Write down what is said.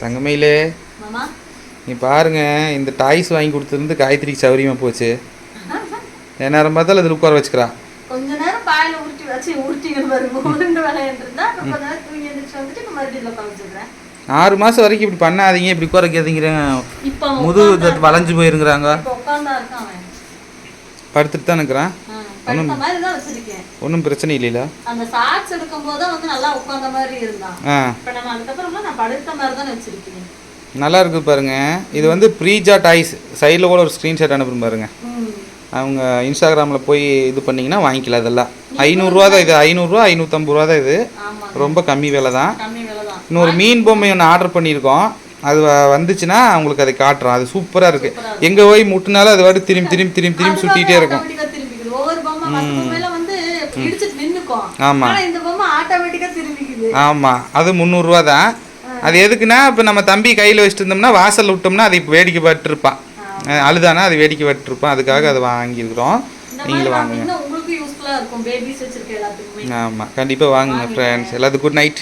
சங்கமையிலே நீ பாருங்க இந்த டாய்ஸ் வாங்கி கொடுத்துருந்து காயத்ரிக்கு சௌரியமாக போச்சு. எந்நேரம் பார்த்தாலும் அதில் உட்கார வச்சுக்கிறா. கொஞ்ச நேரம் பாயில உருட்டி வச்சு நேரம் வச்சிடுறேன் ஆறு மாதம் வரைக்கும் இப்படி பண்ணாதீங்க இப்படி உட்கார அவன் முதுகு வளைஞ்சு போயிருங்கிறாங்க. படுத்துட்டு தான் இருக்கிறான் மாதிரி தான் வச்சிருக்கேன். ஒன்றும் பிரச்சனை இல்லைல்ல அந்த சாக்ஸ் எடுக்கும் போது வந்து நல்லா உட்கார்ந்த மாதிரி இருந்தான். இப்ப நம்ம அதுக்கப்புறம்லாம் நான் படுத்த மாதிரி தான் வச்சிருக்கேன். நல்லா இருக்குது பாருங்க. இது வந்து ப்ரீஜா டாய்ஸ் சைடில் கூட ஒரு ஸ்க்ரீன்ஷாட் அனுப்புறேன் பாருங்க. அவங்க இன்ஸ்டாகிராமில் போய் இது பண்ணிங்கன்னா வாங்கிக்கலாம் இதெல்லாம். ஐநூறுரூவா தான் இது. ஐநூறுரூவா ஐநூற்றம்பது ரூபா தான் இது. ரொம்ப கம்மி விலை தான். இன்னொரு மீன் பொம்மை ஒன்று ஆர்டர் பண்ணியிருக்கோம். அது வந்துச்சுன்னா உங்களுக்கு அதை காட்டுறோம். அது சூப்பராக இருக்குது எங்கே போய் முட்டினாலும் அது வாட்டு திரும்பி திரும்பி திரும்பி திரும்பி சுற்றிட்டே இருக்கும். ஆமா. ஆமாம் அது முந்நூறுரூவா தான். அது எதுக்குன்னா இப்போ நம்ம தம்பி கையில் வச்சுட்டு இருந்தோம்னா வாசல் விட்டோம்னா அதை இப்போ வேடிக்கை பார்த்துருப்பான் அழுதானா அது வேடிக்கை பார்த்துருப்பான் அதுக்காக அதை வாங்கியிருக்கிறோம். நீங்களும் வாங்குங்க. ஆமாம் கண்டிப்பாக வாங்குங்க ஃப்ரெண்ட்ஸ் எல்லாத்துக்கும் குட் நைட்